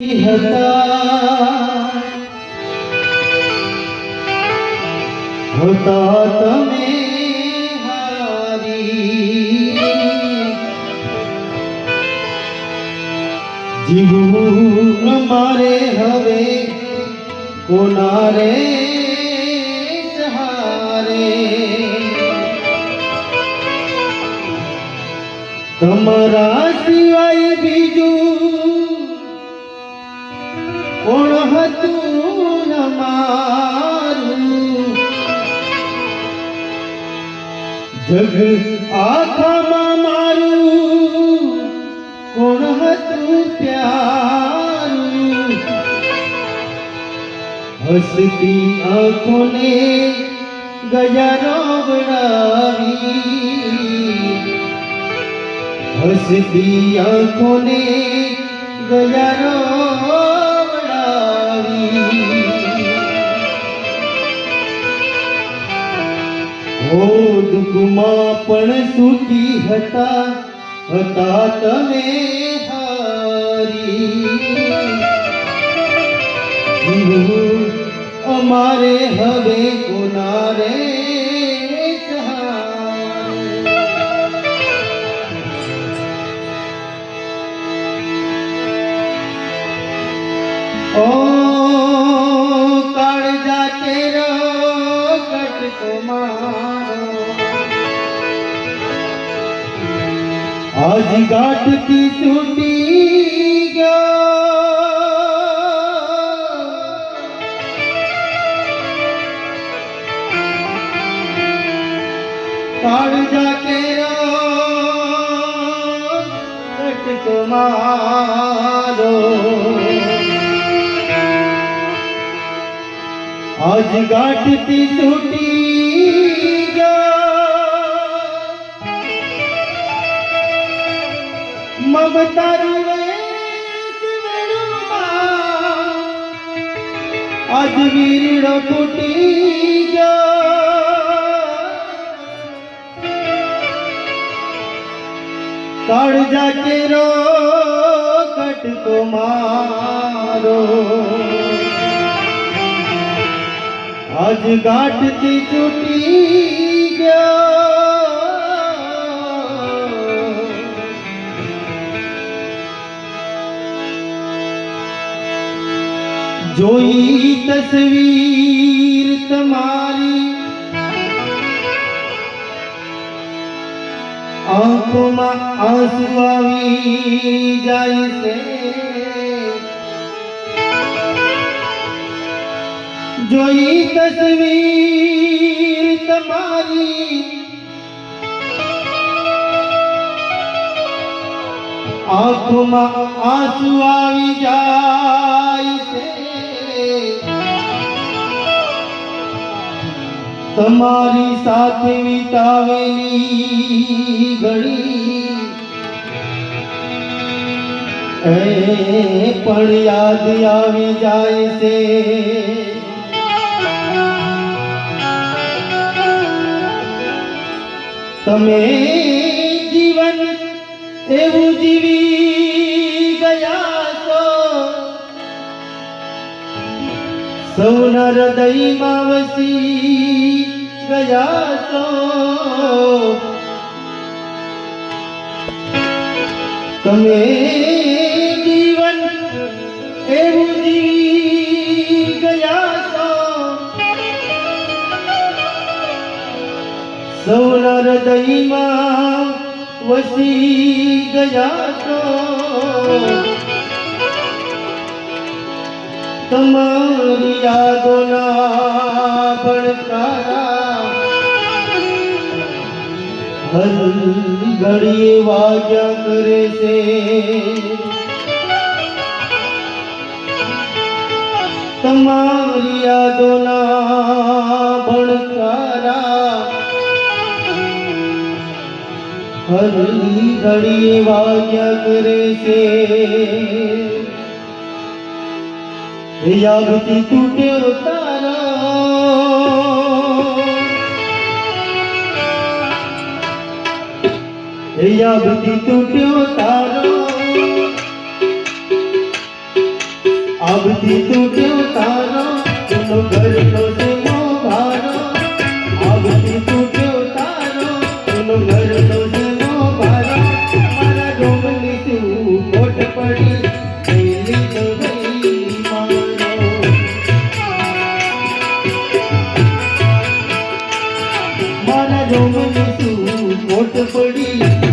હતા હતા તમે હારી? જીવવું અમારે હવે કોના રે સહારે? તમારા સિવાય બીજું કોણ હતું અમારું જગ આખામાં મારું કોણ હતું પ્યારું હસતી આંખોને ગજારો બનાવી હસતી આંખોને ગજારો દુઃખમાં પણ સુખી હતા હતા તમે હારી. અમારે હવે કોના રે ગાંઠથી તૂટી ગયો કાળજા કેરો કટકો મારો આજ ગાંઠથી તૂટી ગયો વેશ વેણુમાં આજ વીરડો ફૂટી ગયો કાળજા કેરો કટકો મારો આજ ગાંઠથી તૂટી ગયો જોઈ તસવીર તમારી. આંખોમાં આંસુ આવી જાય છે. જોઈ તસવીર તમારી. આંખોમાં આંસુ આવી જાય. તમારી સાથે વિતાવેલી ઘડી. એ પણ યાદ આવી જાય છે. તમે જીવન એવું જીવી સૌના હૃદયમાં વસી ગયા તો તમે જીવન એવું જીવી ગયા તો સૌના હૃદયમાં વસી ગયા છો. તમારી યાદોના પડકારા હર ઘડીએ વાગ્યા કરે છે. તમારી યાદોના ભણકારા હર ઘડીએ વાગ્યા કરે છે. યાદથી તૂટ્યો તારો યાદથી તૂટ્યો તારો આવતી તૂટ્યો તારો તો ઘરનો સેનો ભારો. આવતી તૂટ્યો તારો એનો ઘરનો મારા ડોમની તું કોટ પડી